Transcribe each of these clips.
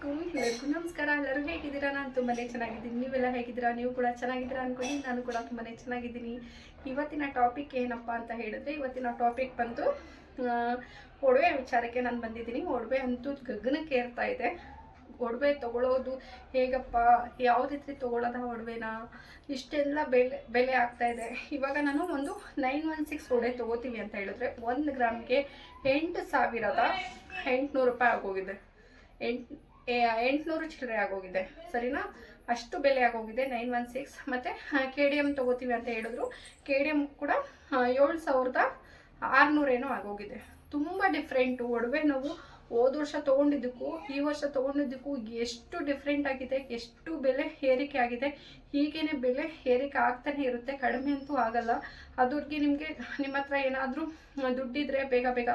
ಅಲೈಕುಮ್. ನಮಸ್ಕಾರ. ಎಲ್ಲರೂ ಹೇಗಿದ್ದೀರಾ? ನಾನು ತುಂಬಾ ಚೆನ್ನಾಗಿದ್ದೀನಿ. ನೀವೆಲ್ಲ ಹೇಗಿದ್ದೀರಾ? ನೀವು ಕೂಡ ಚೆನ್ನಾಗಿದ್ದೀರಾ ಅನ್ಕೊಂಡು ನಾನು ಕೂಡ ತುಂಬಾ ಚೆನ್ನಾಗಿದ್ದೀನಿ. ಇವತ್ತಿನ ಟಾಪಿಕ್ ಏನಪ್ಪ ಅಂತ ಹೇಳಿದ್ರೆ ಇವತ್ತಿನ ಟಾಪಿಕ್ ಆ, ಒಡವೆ ವಿಚಾರಕ್ಕೆ ನಾನು ಬಂದಿದ್ದೀನಿ. ಒಡವೆ ಅಂತೂ ಗಗನಕ್ಕೆ ಏರ್ತಾ ಇದೆ. ಒಡವೆ ತಗೊಳ್ಳೋದು ಹೇಗಪ್ಪ? ಯಾವ ರೀತಿ ತಗೊಳ್ಳೋದ ಒಡವೆನ? ಇಷ್ಟೆಲ್ಲ ಬೆಲೆ ಬೆಲೆ ಆಗ್ತಾ ಇದೆ. ಇವಾಗ ನಾನು ಒಂದು ನೈನ್ ಒನ್ ಸಿಕ್ಸ್ ಒಡೆ ತಗೋತೀವಿ ಅಂತ ಹೇಳಿದ್ರೆ ಒಂದು ಗ್ರಾಮ್ಗೆ ಎಂಟು ಸಾವಿರದ ಎಂಟುನೂರು ರೂಪಾಯಿ ಆಗೋಗಿದೆ. ಎಂಟು ಎಂಟುನೂರು ಚಿಲ್ಲರೆ ಆಗೋಗಿದೆ. ಸರಿನಾ? ಅಷ್ಟು ಬೆಲೆ ಆಗೋಗಿದೆ, ನೈನ್ ಒನ್ ಸಿಕ್ಸ್. ಮತ್ತು ಕೆ ಡಿ ಎಂ ತೊಗೋತೀವಿ ಅಂತ ಹೇಳಿದ್ರು. ಕೆ ಡಿ ಎಂ ಕೂಡ ಏಳು ಸಾವಿರದ ಆರುನೂರೇನೋ ಆಗೋಗಿದೆ. ತುಂಬ ಡಿಫ್ರೆಂಟು ಒಡವೆ ನಾವು ಹೋದ ವರ್ಷ ತೊಗೊಂಡಿದ್ದಕ್ಕೂ, ಈ ವರ್ಷ ತೊಗೊಂಡಿದ್ದಕ್ಕೂ ಎಷ್ಟು ಡಿಫ್ರೆಂಟ್ ಆಗಿದೆ, ಎಷ್ಟು ಬೆಲೆ ಏರಿಕೆ ಆಗಿದೆ. ಹೀಗೇನೆ ಬೆಲೆ ಏರಿಕೆ ಆಗ್ತಾನೆ ಇರುತ್ತೆ. ಕಡಿಮೆ ಅಂತೂ ಆಗಲ್ಲ. ಅದ್ರಿಗೆ ನಿಮಗೆ ನಿಮ್ಮ ಹತ್ರ ಏನಾದರೂ ದುಡ್ಡಿದ್ರೆ ಬೇಗ ಬೇಗ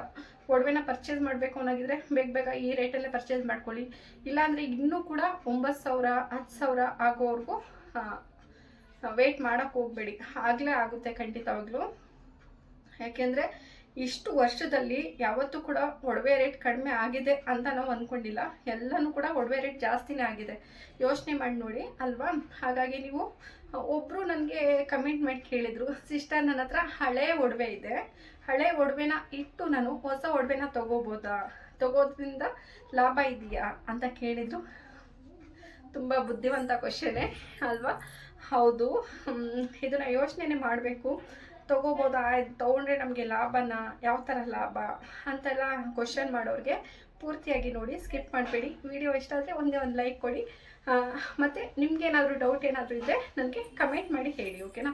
ಒಡವೆನ ಪರ್ಚೇಸ್ ಮಾಡಬೇಕು ಅನ್ನೋದಿದ್ರೆ ಬೇಗ ಬೇಗ ಈ ರೇಟಲ್ಲೇ ಪರ್ಚೇಸ್ ಮಾಡ್ಕೊಳ್ಳಿ. ಇಲ್ಲಾಂದರೆ ಇನ್ನೂ ಕೂಡ ಒಂಬತ್ತು ಸಾವಿರ, ಹತ್ತು ಸಾವಿರ ಆಗೋವರೆಗೂ ವೆಯ್ಟ್ ಮಾಡೋಕ್ಕೆ ಹೋಗಬೇಡಿ. ಆಗಲೇ ಆಗುತ್ತೆ ಖಂಡಿತವಾಗ್ಲೂ. ಯಾಕೆಂದರೆ ಇಷ್ಟು ವರ್ಷದಲ್ಲಿ ಯಾವತ್ತೂ ಕೂಡ ಒಡವೆ ರೇಟ್ ಕಡಿಮೆ ಆಗಿದೆ ಅಂತ ನಾವು ಅಂದ್ಕೊಂಡಿಲ್ಲ ಎಲ್ಲನೂ ಕೂಡ ಒಡವೆ ರೇಟ್ ಜಾಸ್ತಿನೇ ಆಗಿದೆ. ಯೋಚನೆ ಮಾಡಿ ನೋಡಿ, ಅಲ್ವಾ? ಹಾಗಾಗಿ ನೀವು ಒಬ್ಬರು ನನಗೆ ಕಮೆಂಟ್ ಮಾಡಿ ಕೇಳಿದರು, ಸಿಸ್ಟರ್ ನನ್ನ ಹತ್ರ ಹಳೆ ಒಡವೆ ಇದೆ. ಹಳೆ ಒಡವೆನ ಇಟ್ಟು ನಾನು ಹೊಸ ಒಡವೆನ ತಗೋಬೋದಾ? ತಗೋದ್ರಿಂದ ಲಾಭ ಇದೆಯಾ? ಅಂತ ಕೇಳಿದ್ರು. ತುಂಬ ಬುದ್ಧಿವಂತ ಕ್ವಶನೇ ಅಲ್ವಾ? ಹೌದು. ಇದನ್ನು ಯೋಚನೆ ಮಾಡಬೇಕು. ತೊಗೋಬೋದಾ? ಇದು ತೊಗೊಂಡ್ರೆ ನಮಗೆ ಲಾಭನ? ಯಾವ ಥರ ಲಾಭ? ಅಂತೆಲ್ಲ ಕ್ವಶನ್ ಮಾಡೋರಿಗೆ ಪೂರ್ತಿಯಾಗಿ ನೋಡಿ ಸ್ಕಿಪ್ ಮಾಡಬೇಡಿ. ವಿಡಿಯೋ ಇಷ್ಟ ಆದರೆ ಒಂದೇ ಒಂದು ಲೈಕ್ ಕೊಡಿ. ಮತ್ತು ನಿಮಗೇನಾದರೂ ಡೌಟ್ ಏನಾದರೂ ಇದ್ದರೆ ನನಗೆ ಕಮೆಂಟ್ ಮಾಡಿ ಹೇಳಿ ಓಕೆನಾ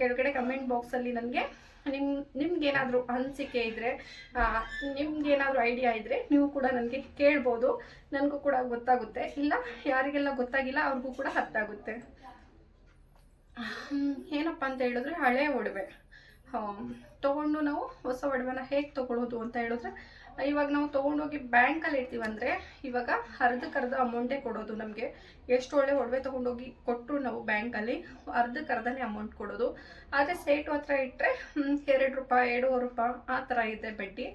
ಕೆಳಗಡೆ ಕಮೆಂಟ್ ಬಾಕ್ಸಲ್ಲಿ ನನಗೆ ನಿಮ್ಮ ನಿಮ್ಗೇನಾದರೂ ಅನಿಸಿಕೆ ಇದ್ದರೆ ನಿಮ್ಗೇನಾದರೂ ಐಡಿಯಾ ಇದ್ದರೆ ನೀವು ಕೂಡ ನನಗೆ ಕೇಳ್ಬೋದು. ನನಗೂ ಕೂಡ ಗೊತ್ತಾಗುತ್ತೆ. ಇಲ್ಲ, ಯಾರಿಗೆಲ್ಲ ಗೊತ್ತಾಗಿಲ್ಲ ಅವ್ರಿಗೂ ಕೂಡ ಅರ್ಥ ಆಗುತ್ತೆ. ಏನಪ್ಪ ಅಂತ ಹೇಳಿದ್ರೆ ಹಳೆ ಒಡವೆ. ತೊಗೊಂಡು ನಾವು ಹೊಸ ಒಡವೆನ ಹೇಗೆ ತೊಗೊಳೋದು ಅಂತ ಹೇಳಿದ್ರೆ, ಇವಾಗ ನಾವು ತೊಗೊಂಡೋಗಿ ಬ್ಯಾಂಕಲ್ಲಿ ಇರ್ತೀವಂದರೆ ಇವಾಗ ಅರ್ಧಕ್ಕೆ ಅರ್ಧ ಅಮೌಂಟೇ ಕೊಡೋದು ನಮಗೆ. ಎಷ್ಟು ಒಳ್ಳೆ ಒಡವೆ ತೊಗೊಂಡೋಗಿ ಕೊಟ್ಟರು ನಾವು ಬ್ಯಾಂಕಲ್ಲಿ ಅರ್ಧಕ್ಕೆ ಅರ್ಧನೇ ಅಮೌಂಟ್ ಕೊಡೋದು. ಆದರೆ ಸೇಟು ಹತ್ರ ಇಟ್ಟರೆ ಎರಡು ರೂಪಾಯಿ, ಎರಡೂವರೆ ರೂಪಾಯಿ ಆ ಥರ ಇದೆ ಬಡ್ಡಿ.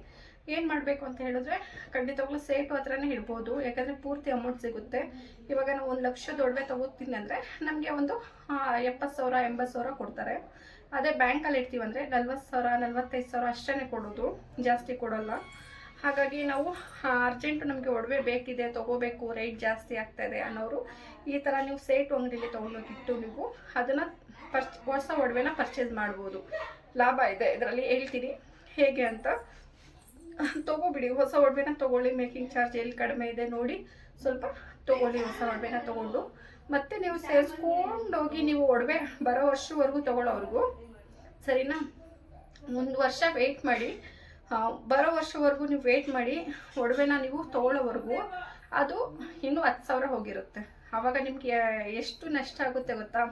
ಏನು ಮಾಡಬೇಕು ಅಂತ ಹೇಳಿದ್ರೆ, ಖಂಡಿತವಾಗ್ಲೂ ಸೇಟು ಹತ್ರನೇ ಇಡ್ಬೋದು. ಯಾಕಂದರೆ ಪೂರ್ತಿ ಅಮೌಂಟ್ ಸಿಗುತ್ತೆ. ಇವಾಗ ನಾವು ಒಂದು ಲಕ್ಷದ ಒಡವೆ ತೊಗೋತೀನಿ ಅಂದರೆ ನಮಗೆ ಒಂದು ಎಪ್ಪತ್ತು ಸಾವಿರ, ಎಂಬತ್ತು ಸಾವಿರ ಕೊಡ್ತಾರೆ. ಅದೇ ಬ್ಯಾಂಕಲ್ಲಿ ಇರ್ತೀವಂದರೆ ನಲ್ವತ್ತು ಸಾವಿರ, ನಲ್ವತ್ತೈದು ಸಾವಿರ ಅಷ್ಟೇ ಕೊಡೋದು. ಜಾಸ್ತಿ ಕೊಡೋಲ್ಲ. ಹಾಗಾಗಿ ನಾವು ಅರ್ಜೆಂಟು ನಮಗೆ ಒಡವೆ ಬೇಕಿದೆ, ತೊಗೋಬೇಕು ರೇಟ್ ಜಾಸ್ತಿ ಆಗ್ತಾ ಇದೆ ಅನ್ನೋರು ಈ ಥರ ನೀವು ಸೇಟು ಅಂಗಡಿಲಿ ತೊಗೊಂಡೋಗಿಟ್ಟು ನೀವು ಅದನ್ನು ಪರ್ಚ್ ಹೊಸ ಒಡವೆನ ಪರ್ಚೇಸ್ ಮಾಡ್ಬೋದು. ಲಾಭ ಇದೆ ಇದರಲ್ಲಿ. ಹೇಳ್ತೀನಿ. ಹೇಗೆ ಅಂತ? ತೊಗೋಬಿಡಿ. ಹೊಸ ಒಡವೆನ ತೊಗೊಳ್ಳಿ. ಮೇಕಿಂಗ್ ಚಾರ್ಜ್ ಎಲ್ಲಿ ಕಡಿಮೆ ಇದೆ ನೋಡಿ ಸ್ವಲ್ಪ ತೊಗೊಳ್ಳಿ, ಹೊಸ ಒಡವೆನ ತೊಗೊಂಡು. ಮತ್ತೆ ನೀವು ಸೇರಿಸ್ಕೊಂಡೋಗಿ ನೀವು ಒಡವೆ ಬರೋ ವರ್ಷವರೆಗೂ ತಗೊಳ್ಳೋವರೆಗೂ ಸರಿನಾ? ಒಂದು ವರ್ಷ ವೆಯ್ಟ್ ಮಾಡಿ. ಬರೋ ವರ್ಷವರೆಗೂ ನೀವು ವೆಯ್ಟ್ ಮಾಡಿ. ಒಡವೆನ ನೀವು ತೊಗೊಳ್ಳೋವರೆಗೂ ಅದು ಇನ್ನೂ ಹತ್ತು ಸಾವಿರ ಹೋಗಿರುತ್ತೆ. ಆವಾಗ ನಿಮಗೆ ಎಷ್ಟು ನಷ್ಟ ಆಗುತ್ತೆ ಗೊತ್ತಾ?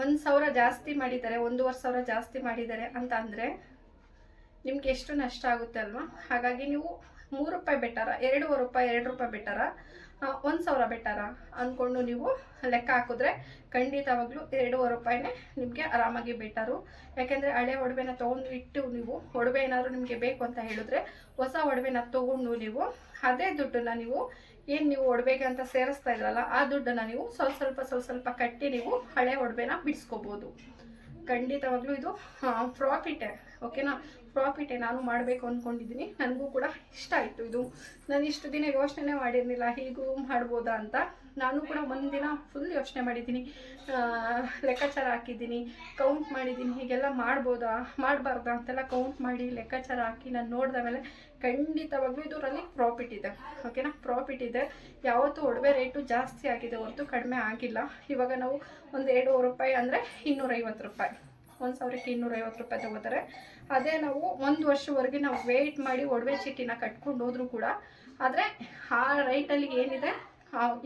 ಒಂದು ಸಾವಿರ ಜಾಸ್ತಿ ಮಾಡಿದ್ದಾರೆ ಒಂದೂವರೆ ಸಾವಿರ ಜಾಸ್ತಿ ಮಾಡಿದ್ದಾರೆ ಅಂತ ಅಂದರೆ ನಿಮ್ಗೆ ಎಷ್ಟು ನಷ್ಟ ಆಗುತ್ತೆ ಅಲ್ವಾ? ಹಾಗಾಗಿ ನೀವು ಮೂರು ರೂಪಾಯಿ ಬೆಟರ ಎರಡೂವರೆ ರೂಪಾಯಿ, ಎರಡು ರೂಪಾಯಿ ಬೆಟರ ಒಂದು ಸಾವಿರ ಬೆಟರ ಅಂದ್ಕೊಂಡು ನೀವು ಲೆಕ್ಕ ಹಾಕಿದ್ರೆ ಖಂಡಿತವಾಗ್ಲೂ ಎರಡೂವರೆ ರೂಪಾಯಿನೇ ನಿಮಗೆ ಆರಾಮಾಗಿ ಬೆಟರು. ಯಾಕೆಂದರೆ ಹಳೆ ಒಡವೆನ ತೊಗೊಂಡು ಇಟ್ಟು ನೀವು ಒಡವೆ ಏನಾದ್ರು ನಿಮಗೆ ಬೇಕು ಅಂತ ಹೇಳಿದ್ರೆ ಹೊಸ ಒಡವೆನ ತೊಗೊಂಡು ನೀವು ಅದೇ ದುಡ್ಡನ್ನ ನೀವು ಏನು ನೀವು ಒಡವೆಗೆ ಅಂತ ಸೇರಿಸ್ತಾ ಇದ್ರಲ್ಲ ಆ ದುಡ್ಡನ್ನ ನೀವು ಸ್ವಲ್ಪ ಸ್ವಲ್ಪ ಸ್ವಲ್ಪ ಸ್ವಲ್ಪ ಕಟ್ಟಿ ನೀವು ಹಳೆ ಒಡವೆನ ಬಿಡಿಸ್ಕೋಬೋದು. ಖಂಡಿತವಾಗ್ಲೂ ಇದು ಪ್ರಾಫಿಟೇ ಓಕೆನಾ? ಪ್ರಾಫಿಟೇ ನಾನು ಮಾಡಬೇಕು ಅಂದ್ಕೊಂಡಿದ್ದೀನಿ ನನಗೂ ಕೂಡ ಇಷ್ಟ ಆಯಿತು ಇದು. ನಾನು ಇಷ್ಟು ದಿನ ಯೋಚನೆ ಮಾಡಿರಲಿಲ್ಲ. ಹೀಗೂ ಮಾಡ್ಬೋದಾ ಅಂತ. ನಾನು ಕೂಡ ಒಂದಿನ ಫುಲ್ ಯೋಚನೆ ಮಾಡಿದ್ದೀನಿ. ಲೆಕ್ಕಾಚಾರ ಹಾಕಿದ್ದೀನಿ. ಕೌಂಟ್ ಮಾಡಿದ್ದೀನಿ. ಹೀಗೆಲ್ಲ ಮಾಡ್ಬೋದಾ? ಮಾಡಬಾರ್ದಾ ಅಂತೆಲ್ಲ ಕೌಂಟ್ ಮಾಡಿ ಲೆಕ್ಕಾಚಾರ ಹಾಕಿ ನಾನು ನೋಡಿದ ಮೇಲೆ ಖಂಡಿತವಾಗ್ಲೂ ಇದರಲ್ಲಿ ಪ್ರಾಫಿಟ್ ಇದೆ. ಓಕೆನಾ? ಪ್ರಾಫಿಟ್ ಇದೆ. ಯಾವತ್ತೂ ಒಡವೆ ರೇಟು ಜಾಸ್ತಿ ಆಗಿದೆ ಹೊರತು ಕಡಿಮೆ ಆಗಿಲ್ಲ. ಇವಾಗ ನಾವು ಒಂದು ಎರಡೂವರೆ ರೂಪಾಯಿ ಅಂದರೆ ಇನ್ನೂರೈವತ್ತು ರೂಪಾಯಿ. ಒಂದು ಸಾವಿರಕ್ಕೆ ಇನ್ನೂರೈವತ್ತು ರೂಪಾಯಿ ತಗೋತಾರೆ. ಅದೇ ನಾವು ಒಂದು ವರ್ಷವರೆಗೆ ನಾವು ವೆಯ್ಟ್ ಮಾಡಿ ಒಡವೆ ಚೀಟಿನ ಕಟ್ಕೊಂಡು ಹೋದ್ರೂ ಕೂಡ, ಆದರೆ ಆ ರೈಟಲ್ಲಿ ಏನಿದೆ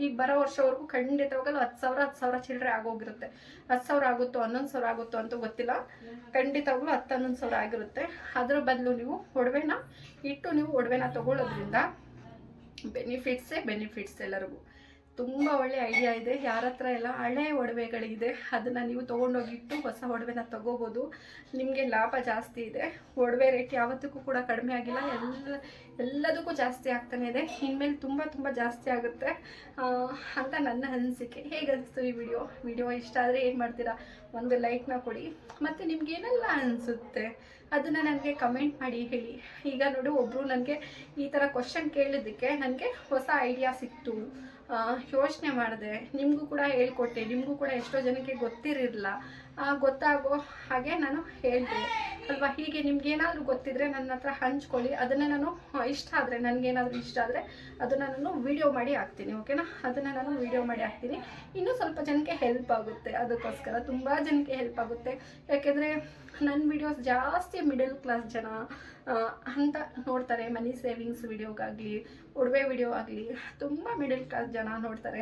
ಈಗ ಬರೋ ವರ್ಷವರೆಗೂ ಖಂಡಿತವಾಗಲೂ ಹತ್ತು ಸಾವಿರ ಹತ್ತು ಸಾವಿರ ಚಿಲ್ಲರೆ ಆಗೋಗಿರುತ್ತೆ. ಹತ್ತು ಸಾವಿರ ಆಗುತ್ತೋ, ಹನ್ನೊಂದು ಸಾವಿರ ಆಗುತ್ತೋ ಅಂತ ಗೊತ್ತಿಲ್ಲ. ಖಂಡಿತವಾಗ್ಲೂ ಹತ್ತು, ಹನ್ನೊಂದು ಸಾವಿರ ಆಗಿರುತ್ತೆ. ಅದ್ರ ಬದಲು ನೀವು ಒಡವೆನ ಇಟ್ಟು ನೀವು ಒಡವೆನ ತಗೊಳ್ಳೋದ್ರಿಂದ ಬೆನಿಫಿಟ್ಸೇ ಬೆನಿಫಿಟ್ಸ್ ಎಲ್ಲರಿಗೂ. ತುಂಬ ಒಳ್ಳೆ ಐಡಿಯಾ ಇದೆ. ಯಾರ ಹತ್ರ ಎಲ್ಲ ಹಳೆ ಒಡವೆಗಳಿದೆ, ಅದನ್ನು ನೀವು ತೊಗೊಂಡೋಗಿಟ್ಟು ಹೊಸ ಒಡವೆನ ತಗೋಬೋದು. ನಿಮಗೆ ಲಾಭ ಜಾಸ್ತಿ ಇದೆ. ಒಡವೆ ರೇಟ್ ಯಾವತ್ತಕ್ಕೂ ಕೂಡ ಕಡಿಮೆ ಆಗಿಲ್ಲ. ಎಲ್ಲ, ಎಲ್ಲದಕ್ಕೂ ಜಾಸ್ತಿ ಆಗ್ತಾನೆ ಇದೆ. ಇನ್ಮೇಲೆ ತುಂಬ ತುಂಬ ಜಾಸ್ತಿ ಆಗುತ್ತೆ ಅಂತ ನನ್ನ ಅನಿಸಿಕೆ. ಹೇಗೆ ಅನಿಸ್ತು ಈ ವಿಡಿಯೋ ವಿಡಿಯೋ ಇಷ್ಟ ಆದರೆ ಏನು ಮಾಡ್ತೀರಾ? ಒಂದು ಲೈಕ್ನ ಕೊಡಿ. ಮತ್ತು ನಿಮ್ಗೆ ಏನೆಲ್ಲ ಅನಿಸುತ್ತೆ? ಅದನ್ನು ನನಗೆ ಕಮೆಂಟ್ ಮಾಡಿ ಹೇಳಿ. ಈಗ ನೋಡು ಒಬ್ಬರು ನನಗೆ ಈ ಥರ ಕ್ವಶನ್ ಕೇಳಿದ್ದಕ್ಕೆ ನನಗೆ ಹೊಸ ಐಡಿಯಾ ಸಿಕ್ತು. ಯೋಚನೆ ಮಾಡಿದೆ. ನಿಮಗೂ ಕೂಡ ಹೇಳ್ಕೊಟ್ಟೆ. ನಿಮಗೂ ಕೂಡ ಎಷ್ಟೋ ಜನಕ್ಕೆ ಗೊತ್ತಿರಲಿಲ್ಲ. ಗೊತ್ತಾಗೋ ಹಾಗೆ ನಾನು ಹೇಳ್ತೀನಿ ಅಲ್ವಾ? ಹೀಗೆ ನಿಮ್ಗೇನಾದರೂ ಗೊತ್ತಿದ್ರೆ ನನ್ನ ಹತ್ರ ಹಂಚ್ಕೊಳ್ಳಿ. ಅದನ್ನು ನಾನು ಇಷ್ಟ ಆದರೆ, ನನಗೇನಾದರೂ ಇಷ್ಟ ಆದರೆ ಅದನ್ನು ನಾನು ವಿಡಿಯೋ ಮಾಡಿ ಹಾಕ್ತೀನಿ ಓಕೆನಾ ಅದನ್ನು ನಾನು ವಿಡಿಯೋ ಮಾಡಿ ಹಾಕ್ತೀನಿ. ಇನ್ನೂ ಸ್ವಲ್ಪ ಜನಕ್ಕೆ ಹೆಲ್ಪ್ ಆಗುತ್ತೆ. ಅದಕ್ಕೋಸ್ಕರ ತುಂಬ ಜನಕ್ಕೆ ಹೆಲ್ಪ್ ಆಗುತ್ತೆ. ಯಾಕೆಂದರೆ ನನ್ನ ವಿಡಿಯೋಸ್ ಜಾಸ್ತಿ ಮಿಡಲ್ ಕ್ಲಾಸ್ ಜನ ಅಂತ ನೋಡ್ತಾರೆ. ಮನಿ ಸೇವಿಂಗ್ಸ್ ವಿಡಿಯೋಗಾಗಲಿ ಒಡವೆ ವಿಡಿಯೋ ಆಗಲಿ, ತುಂಬ ಮಿಡಲ್ ಕ್ಲಾಸ್ ಜನ ನೋಡ್ತಾರೆ.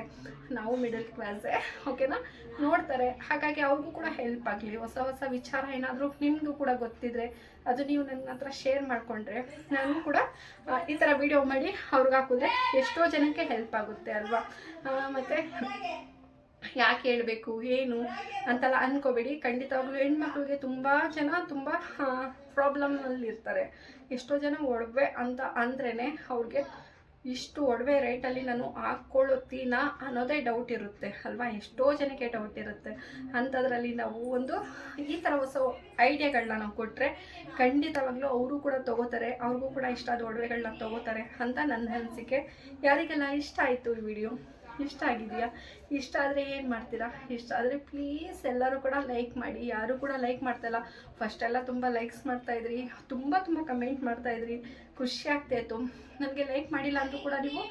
ನಾವು ಮಿಡಲ್ ಕ್ಲಾಸೇ ಓಕೆನಾ ನೋಡ್ತಾರೆ. ಹಾಗಾಗಿ ಅವ್ರಿಗೂ ಕೂಡ ಹೆಲ್ಪ್ ಆಗಲಿ, ಹೊಸ ಹೊಸ ವಿಚಾರ ಏನಾದರೂ ನಿಮಗೂ ಕೂಡ ಗೊತ್ತಿದ್ರೆ ಅದು ನೀವು ನನ್ನ ಹತ್ರ ಶೇರ್ ಮಾಡಿಕೊಂಡ್ರೆ ನಾನು ಕೂಡ ಈ ಥರ ವಿಡಿಯೋ ಮಾಡಿ ಅವ್ರಿಗೆ ಹಾಕಿದ್ರೆ ಎಷ್ಟೋ ಜನಕ್ಕೆ ಹೆಲ್ಪ್ ಆಗುತ್ತೆ ಅಲ್ವಾ? ಮತ್ತು ಯಾಕೆ ಹೇಳಬೇಕು, ಏನು ಅಂತೆಲ್ಲ ಅನ್ಕೋಬೇಡಿ. ಖಂಡಿತವಾಗ್ಲೂ ಹೆಣ್ಮಕ್ಳಿಗೆ ತುಂಬ ಜನ ತುಂಬ ಪ್ರಾಬ್ಲಮ್ನಲ್ಲಿ ಇರ್ತಾರೆ ಎಷ್ಟೋ ಜನ ಒಡವೆ ಅಂತ ಅಂದ್ರೇ ಅವ್ರಿಗೆ ಇಷ್ಟು ಒಡವೆ ರೇಟಲ್ಲಿ ನಾನು ಹಾಕ್ಕೊಳ್ಳುತ್ತೀನಾ ಅನ್ನೋದೇ ಡೌಟ್ ಇರುತ್ತೆ, ಅಲ್ವಾ? ಎಷ್ಟೋ ಜನಕ್ಕೆ ಡೌಟ್ ಇರುತ್ತೆ. ಅಂಥದ್ರಲ್ಲಿ ನಾವು ಒಂದು ಈ ಥರ ಹೊಸ ಐಡಿಯಾಗಳನ್ನ ನಾವು ಕೊಟ್ಟರೆ ಖಂಡಿತವಾಗ್ಲೂ ಅವರು ಕೂಡ ತಗೋತಾರೆ, ಅವ್ರಿಗೂ ಕೂಡ ಇಷ್ಟ ಆದ ಒಡವೆಗಳನ್ನ ತಗೋತಾರೆ ಅಂತ ನನ್ನ ಅನಿಸಿಕೆ. ಯಾರಿಗೆಲ್ಲ ಇಷ್ಟ ಆಯಿತು ಈ ವಿಡಿಯೋ ಇಷ್ಟ ಆಗಿದೆಯಾ? ಇಷ್ಟ ಆದರೆ ಏನು ಮಾಡ್ತೀರಾ? ಇಷ್ಟ ಆದರೆ ಪ್ಲೀಸ್ ಎಲ್ಲರೂ ಕೂಡ ಲೈಕ್ ಮಾಡಿ. ಯಾರು ಕೂಡ ಲೈಕ್ ಮಾಡ್ತಾಯಿಲ್ಲ ಫಸ್ಟ್ ಎಲ್ಲ ತುಂಬ ಲೈಕ್ಸ್ ಮಾಡ್ತಾಯಿದ್ರಿ ತುಂಬ ತುಂಬ ಕಮೆಂಟ್ ಮಾಡ್ತಾಯಿದ್ರಿ ಖುಷಿ ಆಗ್ತಾಯಿತ್ತು ನನಗೆ ಲೈಕ್ ಮಾಡಿಲ್ಲ ಅಂದರೂ ಕೂಡ ನೀವು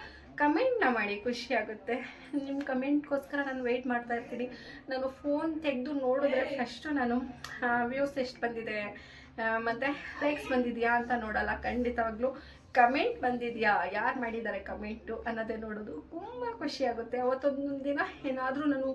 ಕಮೆಂಟ್ನ ಮಾಡಿ. ಖುಷಿ ಆಗುತ್ತೆ. ನಿಮ್ಮ ಕಮೆಂಟ್ಗೋಸ್ಕರ ನಾನು ವೆಯ್ಟ್ ಮಾಡ್ತಾ ಇರ್ತೀನಿ. ನಾನು ಫೋನ್ ತೆಗೆದು ನೋಡಿದ್ರೆ ಫಸ್ಟು ನಾನು ವ್ಯೂಸ್ ಎಷ್ಟು ಬಂದಿದೆ? ಮತ್ತು ಲೈಕ್ಸ್ ಬಂದಿದೆಯಾ ಅಂತ ನೋಡಲ್ಲ. ಖಂಡಿತವಾಗ್ಲೂ. ಕಮೆಂಟ್ ಬಂದಿದೆಯಾ? ಯಾರು ಮಾಡಿದ್ದಾರೆ ಕಮೆಂಟು ಅನ್ನೋದೇ ನೋಡೋದು ತುಂಬ ಖುಷಿ ಆಗುತ್ತೆ. ಅವತ್ತೊಂದು ದಿನ ಏನಾದರೂ ನಾನು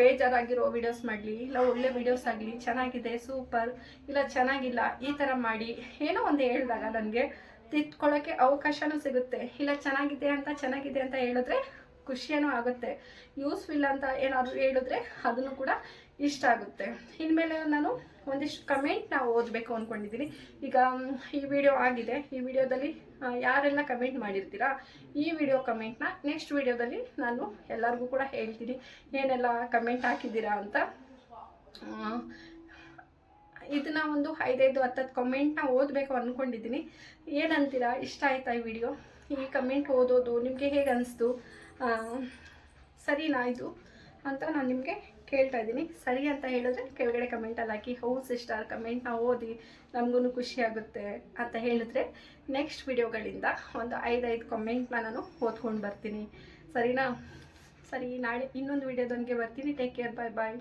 ಬೇಜಾರಾಗಿರೋ ವಿಡಿಯೋಸ್ ಮಾಡಲಿ, ಇಲ್ಲ ಒಳ್ಳೆ ವಿಡಿಯೋಸ್ ಆಗಲಿ, ಚೆನ್ನಾಗಿದೆ ಸೂಪರ್ ಇಲ್ಲ ಚೆನ್ನಾಗಿಲ್ಲ, ಈ ಥರ ಮಾಡಿ, ಏನೋ ಒಂದು ಹೇಳಿದಾಗ ನನಗೆ ತಿತ್ಕೊಳ್ಳೋಕ್ಕೆ ಅವಕಾಶವೂ ಸಿಗುತ್ತೆ. ಇಲ್ಲ ಚೆನ್ನಾಗಿದೆ ಅಂತ ಚೆನ್ನಾಗಿದೆ ಅಂತ ಹೇಳಿದ್ರೆ ಖುಷಿಯೂ ಆಗುತ್ತೆ. ಯೂಸ್ಫುಲ್ ಅಂತ ಏನಾದರೂ ಹೇಳಿದ್ರೆ ಅದನ್ನು ಕೂಡ ಇಷ್ಟ ಆಗುತ್ತೆ. ಇನ್ಮೇಲೆ ನಾನು ಒಂದಿಷ್ಟು ಕಮೆಂಟ್ನ ಓದಬೇಕು ಅಂದ್ಕೊಂಡಿದ್ದೀನಿ ಈಗ ಈ ವಿಡಿಯೋ ಆಗಿದೆ. ಈ ವಿಡಿಯೋದಲ್ಲಿ ಯಾರೆಲ್ಲ ಕಮೆಂಟ್ ಮಾಡಿರ್ತೀರಾ, ಈ ವಿಡಿಯೋ ಕಮೆಂಟ್ನ ನೆಕ್ಸ್ಟ್ ವಿಡಿಯೋದಲ್ಲಿ ನಾನು ಎಲ್ಲರಿಗೂ ಕೂಡ ಹೇಳ್ತೀನಿ. ಏನೆಲ್ಲ ಕಮೆಂಟ್ ಹಾಕಿದ್ದೀರಾ ಅಂತ. ಇದನ್ನ ಒಂದು ಐದೈದು, ಹತ್ತತ್ತು ಕಮೆಂಟ್ನ ಓದಬೇಕು ಅಂದ್ಕೊಂಡಿದ್ದೀನಿ ಏನಂತೀರಾ? ಇಷ್ಟ ಆಯ್ತಾ ಈ ವಿಡಿಯೋ ಈ ಕಮೆಂಟ್ ಓದೋದು ನಿಮಗೆ ಹೇಗೆ ಅನಿಸ್ತು ಸರಿನಾ ಇದು? ಅಂತ ನಾನು ನಿಮಗೆ ಕೇಳ್ತಾ ಇದ್ದೀನಿ. ಸರಿ ಅಂತ ಹೇಳಿದ್ರೆ ಕೆಳಗಡೆ ಕಮೆಂಟಲ್ಲಿ ಹಾಕಿ, ಹೌದು ಸಿಸ್ಟರ್ ಕಮೆಂಟ್ನ ಓದಿ ನಮಗೂ ಖುಷಿ ಆಗುತ್ತೆ ಅಂತ ಹೇಳಿದ್ರೆ ನೆಕ್ಸ್ಟ್ ವಿಡಿಯೋಗಳಿಂದ ಒಂದು ಐದೈದು ಕಮೆಂಟ್ನ ನಾನು ಓದ್ಕೊಂಡು ಬರ್ತೀನಿ. ಸರಿನಾ? ಸರಿ, ನಾಳೆ ಇನ್ನೊಂದು ವಿಡಿಯೋದೊಂದಿಗೆ ಬರ್ತೀನಿ. ಟೇಕ್ ಕೇರ್ ಬಾಯ್ ಬಾಯ್